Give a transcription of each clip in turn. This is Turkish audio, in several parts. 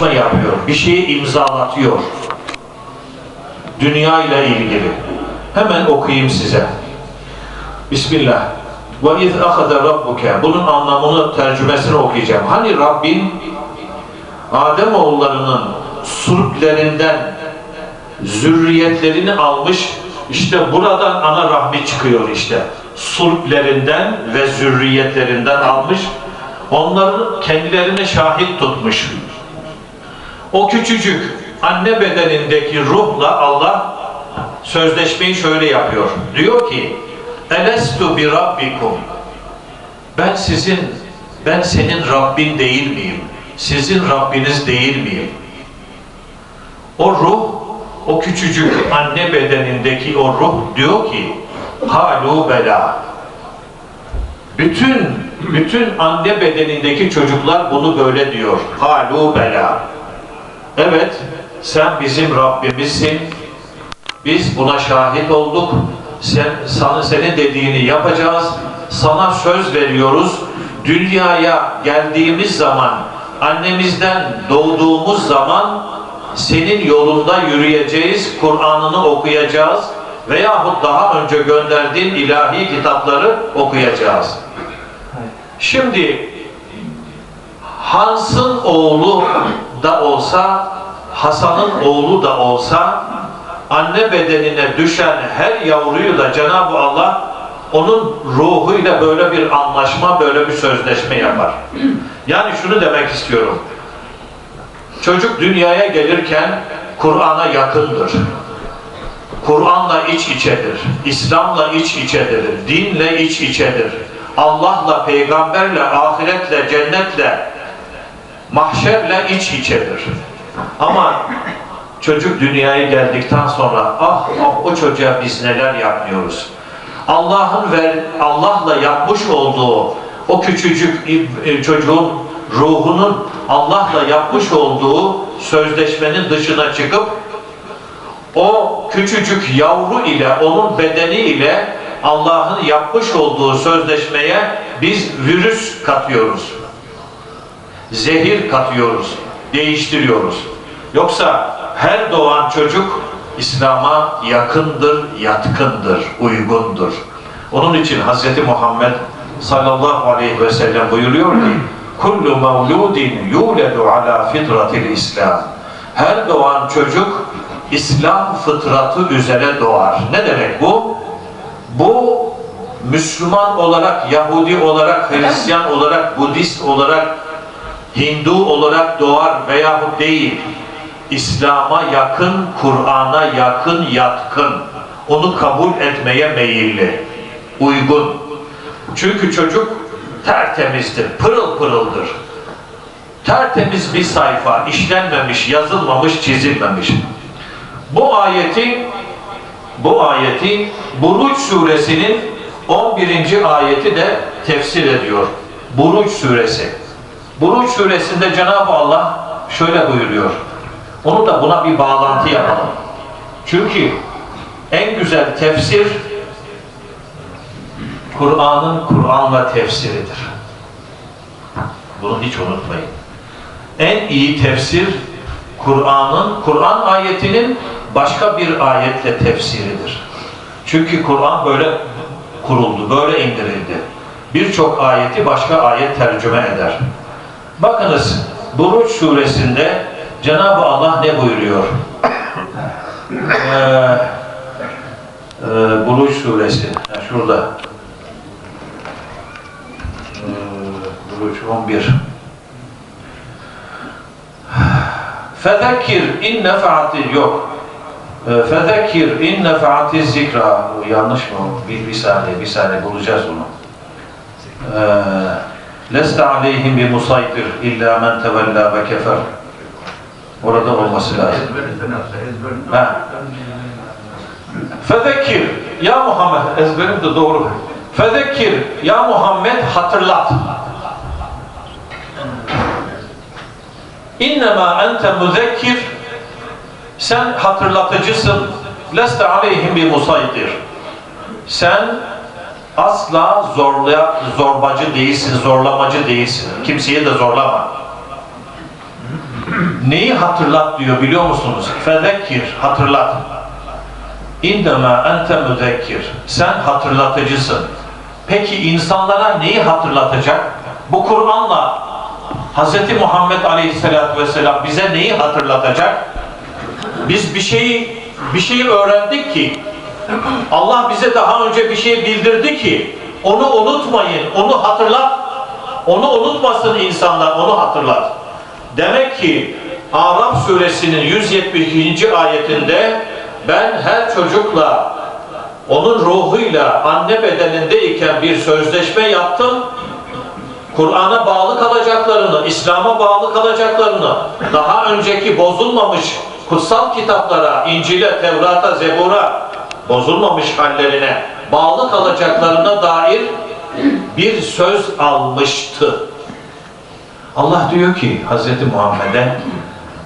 yapıyor. Bir şeyi imzalatıyor. Dünya ile ilgili. Hemen okuyayım size. Bismillah. Ve iz ahada rabbuke. Bunun anlamını, tercümesini okuyacağım. Hani Rabbin Adem oğullarının sulplerinden zürriyetlerini almış. İşte buradan ana rahmi çıkıyor işte. Sulplerinden ve zürriyetlerinden almış. Onları kendilerine şahit tutmuş. O küçücük anne bedenindeki ruhla Allah sözleşmeyi şöyle yapıyor. Diyor ki Elestu bi rabbikum Ben sizin, ben senin Rabbin değil miyim? Sizin Rabbiniz değil miyim? O ruh, o küçücük anne bedenindeki o ruh diyor ki Halu bela bütün bütün anne bedenindeki çocuklar bunu böyle diyor. Halu bela. Evet, sen bizim Rabbimizsin. Biz buna şahit olduk. Sen, sana senin dediğini yapacağız. Sana söz veriyoruz. Dünyaya geldiğimiz zaman, annemizden doğduğumuz zaman senin yolunda yürüyeceğiz, Kur'an'ını okuyacağız veyahut daha önce gönderdiğin ilahi kitapları okuyacağız. Şimdi Hans'ın oğlu da olsa, Hasan'ın oğlu da olsa anne bedenine düşen her yavruyu da Cenab-ı Allah onun ruhuyla böyle bir anlaşma, böyle bir sözleşme yapar. Yani şunu demek istiyorum. Çocuk dünyaya gelirken Kur'an'a yakındır. Kur'an'la iç içedir. İslam'la iç içedir. Dinle iç içedir. Allah'la, peygamberle, ahiretle, cennetle, mahşerle iç içedir. Ama çocuk dünyaya geldikten sonra ah, ah o çocuğa biz neler yapmıyoruz. Allah'ın ver Allah'la yapmış olduğu o küçücük e, çocuğun ruhunun Allah'la yapmış olduğu sözleşmenin dışına çıkıp o küçücük yavru ile onun bedeni ile Allah'ın yapmış olduğu sözleşmeye biz virüs katıyoruz. Zehir katıyoruz, değiştiriyoruz. Yoksa her doğan çocuk İslam'a yakındır, yatkındır, uygundur. Onun için Hz. Muhammed sallallahu aleyhi ve sellem buyuruyor ki kullu mevludin yuledu ala fitratil İslam. Her doğan çocuk İslam fıtratı üzere doğar. Ne demek bu? Bu Müslüman olarak, Yahudi olarak, Hristiyan olarak, Budist olarak, Hindu olarak doğar veyahut değil. İslam'a yakın, Kur'an'a yakın, yatkın. Onu kabul etmeye meyilli, uygun. Çünkü çocuk tertemizdir, pırıl pırıldır. Tertemiz bir sayfa, işlenmemiş, yazılmamış, çizilmemiş. Bu ayeti bu ayeti Buruç suresinin 11. ayeti de tefsir ediyor. Buruç suresi. Buruç suresinde Cenab-ı Allah şöyle buyuruyor. Onu da buna bir bağlantı yapalım. Çünkü en güzel tefsir Kur'an'ın Kur'an'la tefsiridir. Bunu hiç unutmayın. En iyi tefsir Kur'an'ın, Kur'an ayetinin başka bir ayetle tefsiridir. Çünkü Kur'an böyle kuruldu, böyle indirildi. Birçok ayeti başka ayet tercüme eder. Bakınız Buruç suresinde Cenab-ı Allah ne buyuruyor? ee, e, Buruç suresi. Ha, şurada. Ee, Buruç 11. Fezekkir in nefaati yok. Ee, Fezekkir in nefaati zikra. Yanlış mı? Bir, bir saniye, bir saniye bulacağız bunu. Ee, Leste aleyhim bi musaytir illa men tevella ve kefer. Orada olması lazım. Ha. Fezekkir ya Muhammed ezberim de doğru. Fezekkir ya Muhammed hatırlat. İnnemâ ente müzekkir sen hatırlatıcısın. Leste aleyhim bir musaytir. Sen asla zorlaya, zorbacı değilsin, zorlamacı değilsin. Kimseyi de zorlama. neyi hatırlat diyor biliyor musunuz? Fezekkir, hatırlat. İnnemâ ente müzekkir. Sen hatırlatıcısın. Peki insanlara neyi hatırlatacak? Bu Kur'an'la Hz. Muhammed Aleyhisselatü Vesselam bize neyi hatırlatacak? Biz bir şeyi bir şeyi öğrendik ki Allah bize daha önce bir şey bildirdi ki onu unutmayın, onu hatırlat. Onu unutmasın insanlar, onu hatırlat. Demek ki Araf suresinin 172. ayetinde ben her çocukla onun ruhuyla anne bedenindeyken bir sözleşme yaptım. Kur'an'a bağlı kalacaklarını, İslam'a bağlı kalacaklarını, daha önceki bozulmamış kutsal kitaplara, İncil'e, Tevrat'a, Zebur'a bozulmamış hallerine bağlı kalacaklarına dair bir söz almıştı. Allah diyor ki Hz. Muhammed'e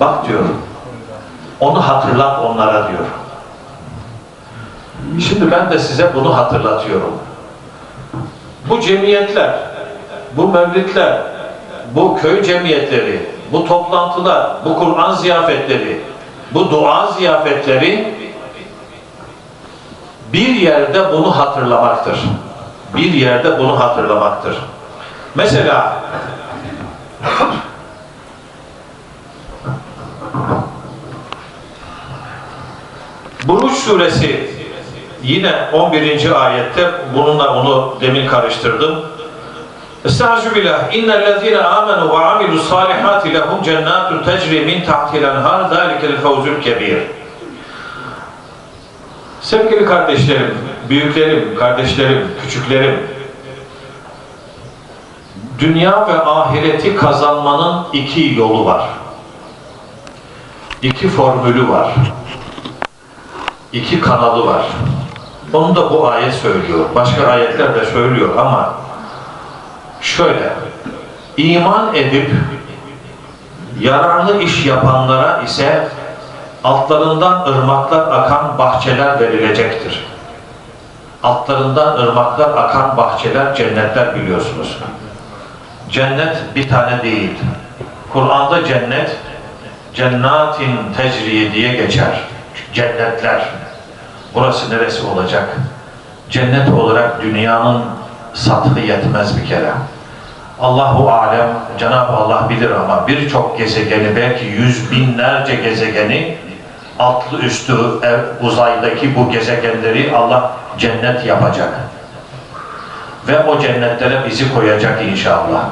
bak diyor onu hatırlat onlara diyor. Şimdi ben de size bunu hatırlatıyorum. Bu cemiyetler, bu mevlitler, bu köy cemiyetleri, bu toplantılar, bu Kur'an ziyafetleri, bu dua ziyafetleri bir yerde bunu hatırlamaktır. Bir yerde bunu hatırlamaktır. Mesela Buruç suresi yine 11. ayette bununla onu demin karıştırdım. Estaizu billah. İnnellezine amenu ve amilu salihati lehum cennatun tecri min tahtil enhar zalikel fevzul kebir. Sevgili kardeşlerim, büyüklerim, kardeşlerim, küçüklerim, dünya ve ahireti kazanmanın iki yolu var. İki formülü var. İki kanalı var. Onu da bu ayet söylüyor. Başka ayetler de söylüyor ama şöyle iman edip yararlı iş yapanlara ise altlarından ırmaklar akan bahçeler verilecektir. Altlarından ırmaklar akan bahçeler cennetler biliyorsunuz. Cennet bir tane değil. Kur'an'da cennet cennatin tecri diye geçer. Cennetler. Burası neresi olacak? Cennet olarak dünyanın sathı yetmez bir kere. Allahu alem, Cenab-ı Allah bilir ama birçok gezegeni, belki yüz binlerce gezegeni, altlı üstü ev, uzaydaki bu gezegenleri Allah cennet yapacak. Ve o cennetlere bizi koyacak inşallah.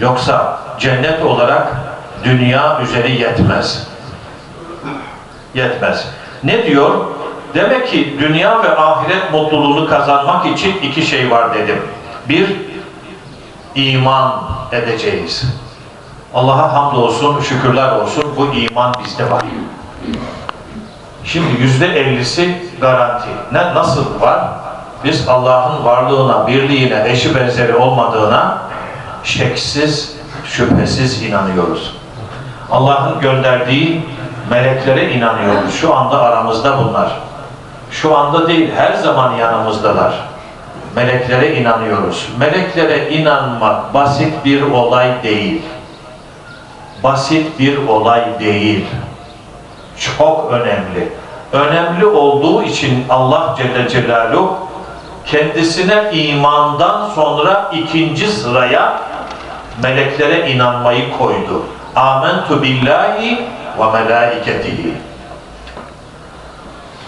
Yoksa cennet olarak dünya üzeri yetmez. Yetmez. Ne diyor? Demek ki dünya ve ahiret mutluluğunu kazanmak için iki şey var dedim. Bir, iman edeceğiz. Allah'a hamdolsun, şükürler olsun bu iman bizde var. Şimdi yüzde ellisi garanti. Ne, nasıl var? Biz Allah'ın varlığına, birliğine, eşi benzeri olmadığına şeksiz, şüphesiz inanıyoruz. Allah'ın gönderdiği meleklere inanıyoruz. Şu anda aramızda bunlar. Şu anda değil, her zaman yanımızdalar. Meleklere inanıyoruz. Meleklere inanmak basit bir olay değil. Basit bir olay değil. Çok önemli. Önemli olduğu için Allah Celle Celaluhu kendisine imandan sonra ikinci sıraya meleklere inanmayı koydu. Amentu billahi ve melaiketihi.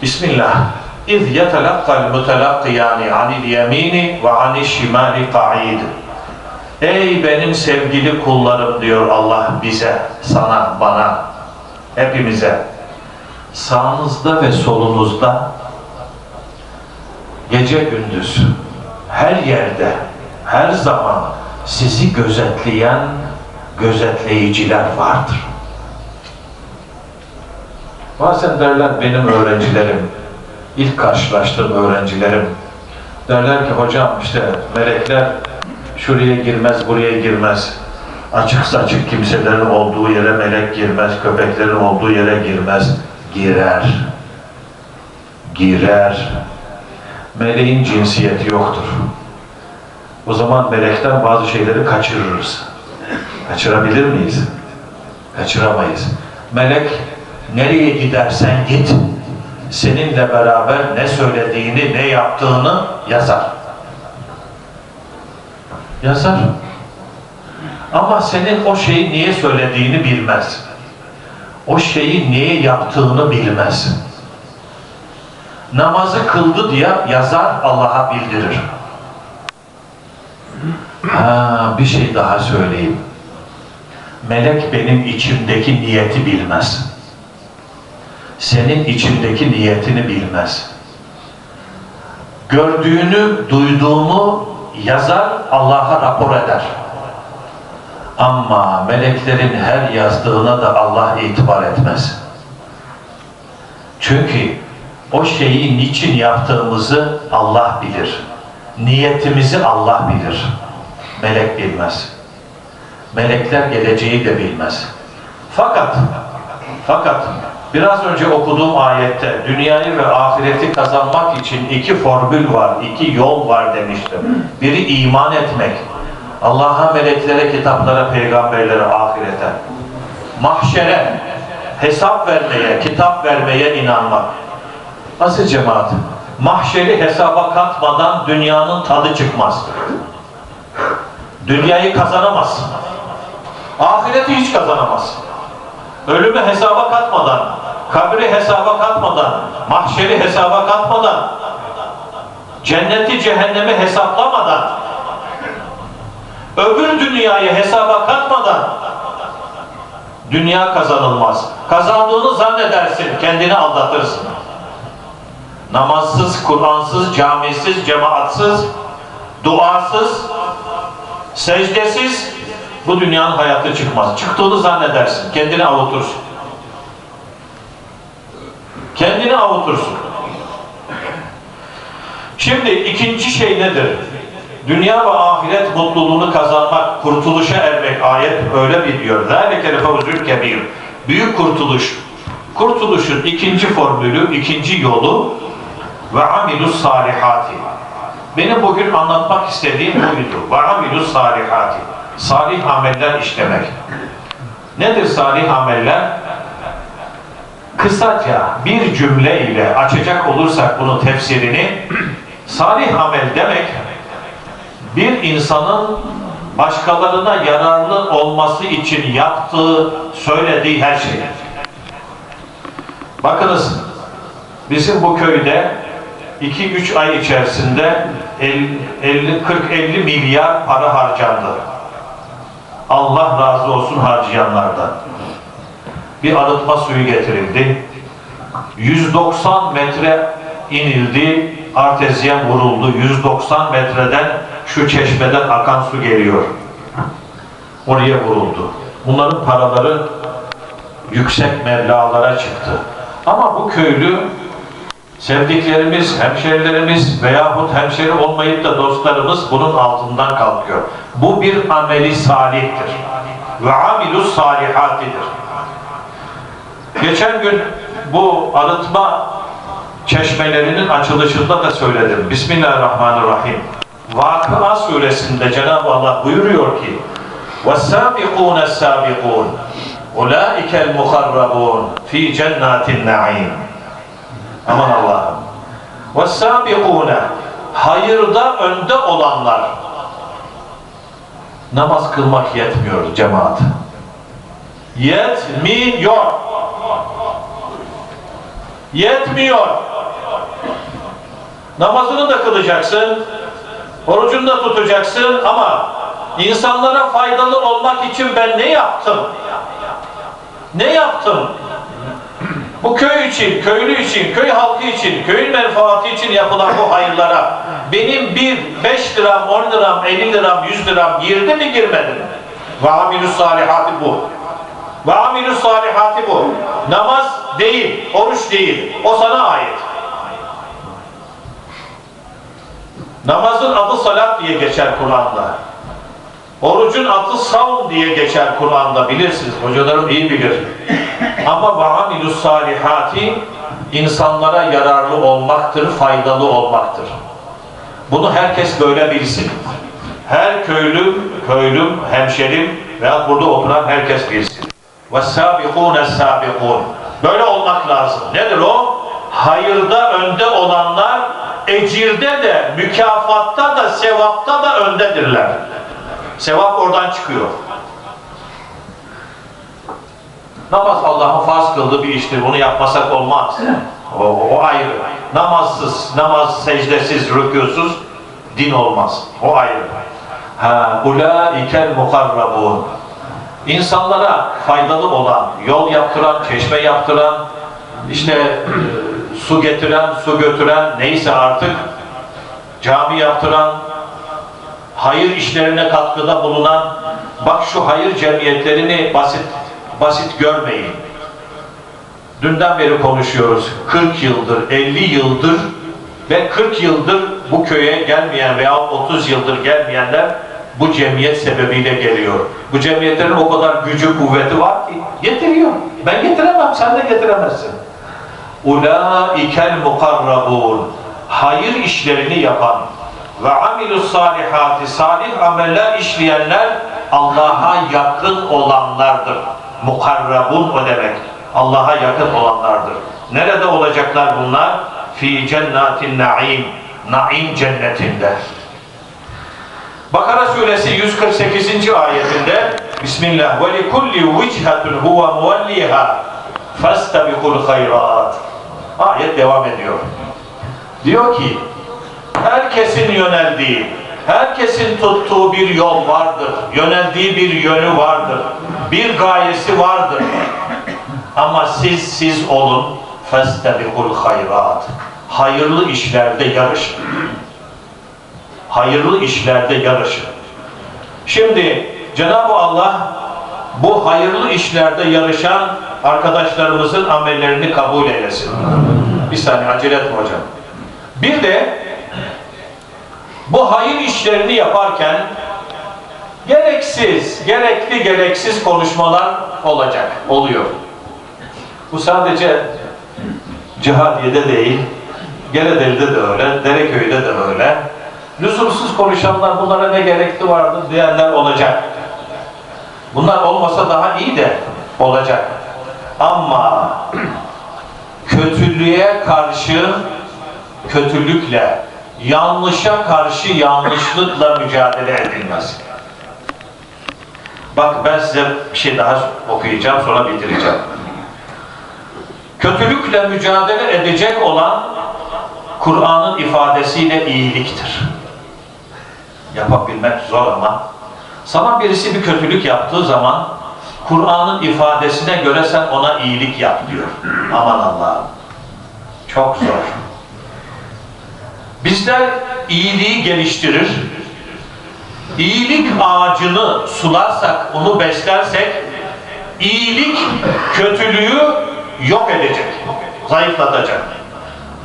Bismillah. İz yetelakkal mutelakkiyani anil yemini ve anil şimali qa'id. Ey benim sevgili kullarım diyor Allah bize, sana, bana, hepimize. Sağınızda ve solunuzda gece gündüz her yerde, her zaman sizi gözetleyen gözetleyiciler vardır. Bazen derler benim öğrencilerim, ilk karşılaştığım öğrencilerim, derler ki hocam işte melekler şuraya girmez, buraya girmez. Açık saçık kimselerin olduğu yere melek girmez, köpeklerin olduğu yere girmez. Girer. Girer. Meleğin cinsiyeti yoktur. O zaman melekten bazı şeyleri kaçırırız. Kaçırabilir miyiz? Kaçıramayız. Melek nereye gidersen git seninle beraber ne söylediğini, ne yaptığını yazar. Yazar. Ama senin o şeyi niye söylediğini bilmez. O şeyi niye yaptığını bilmez. Namazı kıldı diye yazar Allah'a bildirir. Ha, bir şey daha söyleyeyim. Melek benim içimdeki niyeti bilmez. Senin içindeki niyetini bilmez. Gördüğünü, duyduğunu yazar, Allah'a rapor eder. Ama meleklerin her yazdığına da Allah itibar etmez. Çünkü o şeyi niçin yaptığımızı Allah bilir. Niyetimizi Allah bilir. Melek bilmez. Melekler geleceği de bilmez. Fakat fakat biraz önce okuduğum ayette dünyayı ve ahireti kazanmak için iki formül var, iki yol var demiştim. Biri iman etmek. Allah'a, meleklere, kitaplara, peygamberlere, ahirete. Mahşere, hesap vermeye, kitap vermeye inanmak. Nasıl cemaat? Mahşeri hesaba katmadan dünyanın tadı çıkmaz. Dünyayı kazanamaz. Ahireti hiç kazanamaz. Ölümü hesaba katmadan, kabri hesaba katmadan, mahşeri hesaba katmadan, cenneti cehennemi hesaplamadan, öbür dünyayı hesaba katmadan dünya kazanılmaz. Kazandığını zannedersin, kendini aldatırsın. Namazsız, Kur'ansız, camisiz, cemaatsız, duasız, secdesiz bu dünyanın hayatı çıkmaz. Çıktığını zannedersin, kendini avutursun. Kendini avutursun. Şimdi ikinci şey nedir? Dünya ve ahiret mutluluğunu kazanmak, kurtuluşa ermek ayet öyle bir diyor. ذَٰلِكَ الْفَوْزُ kebir. Büyük kurtuluş. Kurtuluşun ikinci formülü, ikinci yolu ve amilus salihati. Benim bugün anlatmak istediğim buydu. Ve amilus salihati. Salih ameller işlemek. Nedir salih ameller? Kısaca bir cümle ile açacak olursak bunun tefsirini, salih amel demek bir insanın başkalarına yararlı olması için yaptığı, söylediği her şey. Bakınız, bizim bu köyde 2-3 ay içerisinde 40-50 milyar para harcandı. Allah razı olsun harcayanlardan. Bir arıtma suyu getirildi. 190 metre inildi, artezyen vuruldu. 190 metreden şu çeşmeden akan su geliyor. Oraya vuruldu. Bunların paraları yüksek meblalara çıktı. Ama bu köylü sevdiklerimiz, hemşerilerimiz veyahut hemşeri olmayıp da dostlarımız bunun altından kalkıyor. Bu bir ameli salihtir. Ve amilus salihatidir. Geçen gün bu arıtma çeşmelerinin açılışında da söyledim. Bismillahirrahmanirrahim. Vakıa suresinde Cenab-ı Allah buyuruyor ki وَالسَّابِقُونَ السَّابِقُونَ اُولَٰئِكَ الْمُخَرَّبُونَ ف۪ي جَنَّاتِ النَّعِيمِ Aman Allah'ım. وَالسَّابِقُونَ Hayırda önde olanlar. Namaz kılmak yetmiyor cemaat. Yetmiyor. Yetmiyor. Namazını da kılacaksın, orucunu da tutacaksın ama insanlara faydalı olmak için ben ne yaptım? Ne yaptım? Bu köy için, köylü için, köy halkı için, köyün menfaati için yapılan bu hayırlara benim bir 5 liram, 10 liram, 50 liram, 100 liram girdi mi girmedi mi? Ve amilus salihati bu. Ve amilus salihati bu. Namaz değil, oruç değil. O sana ait. Namazın adı salat diye geçer Kur'an'da. Orucun adı savun diye geçer Kur'an'da bilirsiniz. Hocalarım iyi bilir. Ama vahamilus salihati insanlara yararlı olmaktır, faydalı olmaktır. Bunu herkes böyle bilsin. Her köylüm, köylüm, hemşerim veya burada oturan herkes bilsin. sabikûne sabikûn. Böyle olmak lazım. Nedir o? Hayırda önde olanlar ecirde de, mükafatta da, sevapta da öndedirler. Sevap oradan çıkıyor. Namaz Allah'ın farz kıldığı bir iştir. Bunu yapmasak olmaz. O, o ayrı. Namazsız, namaz secdesiz, rükûsuz din olmaz. O ayrı. Ha, ulaikel mukarrabun. İnsanlara faydalı olan, yol yaptıran, çeşme yaptıran, işte e, su getiren, su götüren, neyse artık cami yaptıran, hayır işlerine katkıda bulunan, bak şu hayır cemiyetlerini basit basit görmeyin. Dünden beri konuşuyoruz. 40 yıldır, 50 yıldır ve 40 yıldır bu köye gelmeyen veya 30 yıldır gelmeyenler bu cemiyet sebebiyle geliyor. Bu cemiyetlerin o kadar gücü, kuvveti var ki getiriyor. Ben getiremem, sen de getiremezsin. Ulaikel mukarrabun. Hayır işlerini yapan ve amilus salihati salih ameller işleyenler Allah'a yakın olanlardır. Mukarrabun o demek. Allah'a yakın olanlardır. Nerede olacaklar bunlar? Fi cennatin naim. Naim cennetinde. Bakara suresi 148. ayetinde Bismillah ve likulli vicihatun huve muvelliha fastabikul hayrat. Ayet devam ediyor. Diyor ki herkesin yöneldiği, herkesin tuttuğu bir yol vardır. Yöneldiği bir yönü vardır. Bir gayesi vardır. Ama siz siz olun festabikul hayrat. Hayırlı işlerde yarışın. Hayırlı işlerde yarışın. Şimdi Cenab-ı Allah bu hayırlı işlerde yarışan arkadaşlarımızın amellerini kabul eylesin. Bir saniye acele etme hocam. Bir de bu hayır işlerini yaparken gereksiz, gerekli gereksiz konuşmalar olacak, oluyor. Bu sadece Cihadiye'de değil, Geredeli'de de öyle, Dereköy'de de öyle. Lüzumsuz konuşanlar bunlara ne gerekli vardı diyenler olacak. Bunlar olmasa daha iyi de olacak. Ama kötülüğe karşı kötülükle, yanlışa karşı yanlışlıkla mücadele edilmez. Bak ben size bir şey daha okuyacağım sonra bitireceğim. Kötülükle mücadele edecek olan Kur'an'ın ifadesiyle iyiliktir. Yapabilmek zor ama sana birisi bir kötülük yaptığı zaman Kur'an'ın ifadesine göre sen ona iyilik yap diyor. Aman Allah'ım. Çok zor. Bizler iyiliği geliştirir, iyilik ağacını sularsak, onu beslersek, iyilik kötülüğü yok edecek, zayıflatacak.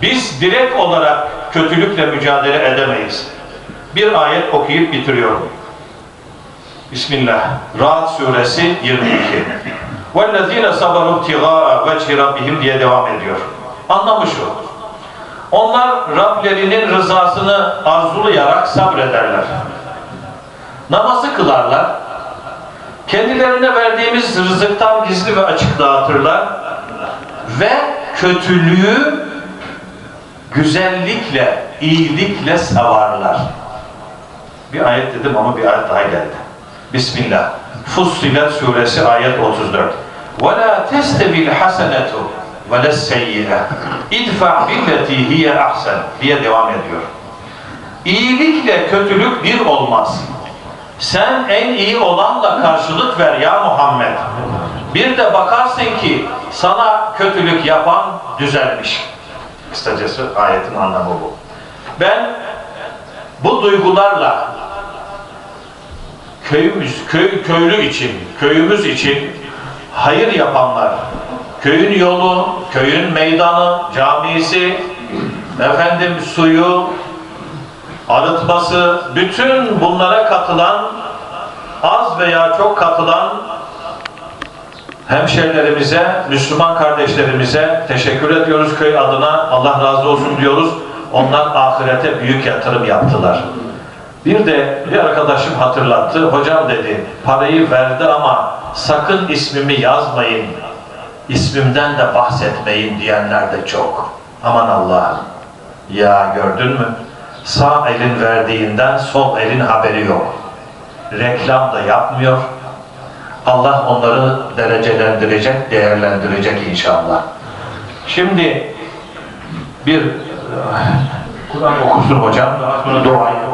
Biz direkt olarak kötülükle mücadele edemeyiz. Bir ayet okuyup bitiriyorum. Bismillah. Ra'd suresi 22. وَالَّذ۪ينَ صَبَرُوا ابْتِغَاءَ وَجْهِ رَبِّهِمْ diye devam ediyor. Anlamı şu. Onlar Rablerinin rızasını arzulayarak sabrederler. Namazı kılarlar. Kendilerine verdiğimiz rızıktan gizli ve açık dağıtırlar. Ve kötülüğü güzellikle, iyilikle savarlar. Bir ayet dedim ama bir ayet daha geldi. Bismillah. Fussilet suresi ayet 34. وَلَا تَسْتَبِ الْحَسَنَةُ وَلَا السَّيِّئَةُ اِدْفَعْ بِالَّتِي هِيَ اَحْسَنُ diye devam ediyor. İyilikle kötülük bir olmaz. Sen en iyi olanla karşılık ver ya Muhammed. Bir de bakarsın ki sana kötülük yapan düzelmiş. Kısacası ayetin anlamı bu. Ben bu duygularla köyümüz, köy, köylü için, köyümüz için hayır yapanlar, köyün yolu, köyün meydanı, camisi, efendim suyu, arıtması, bütün bunlara katılan, az veya çok katılan hemşerilerimize, Müslüman kardeşlerimize teşekkür ediyoruz köy adına. Allah razı olsun diyoruz. Onlar ahirete büyük yatırım yaptılar. Bir de bir arkadaşım hatırlattı. Hocam dedi, parayı verdi ama sakın ismimi yazmayın, ismimden de bahsetmeyin diyenler de çok. Aman Allah'ım. Ya gördün mü? Sağ elin verdiğinden sol elin haberi yok. Reklam da yapmıyor. Allah onları derecelendirecek, değerlendirecek inşallah. Şimdi bir Kur'an okusun hocam, daha sonra duayı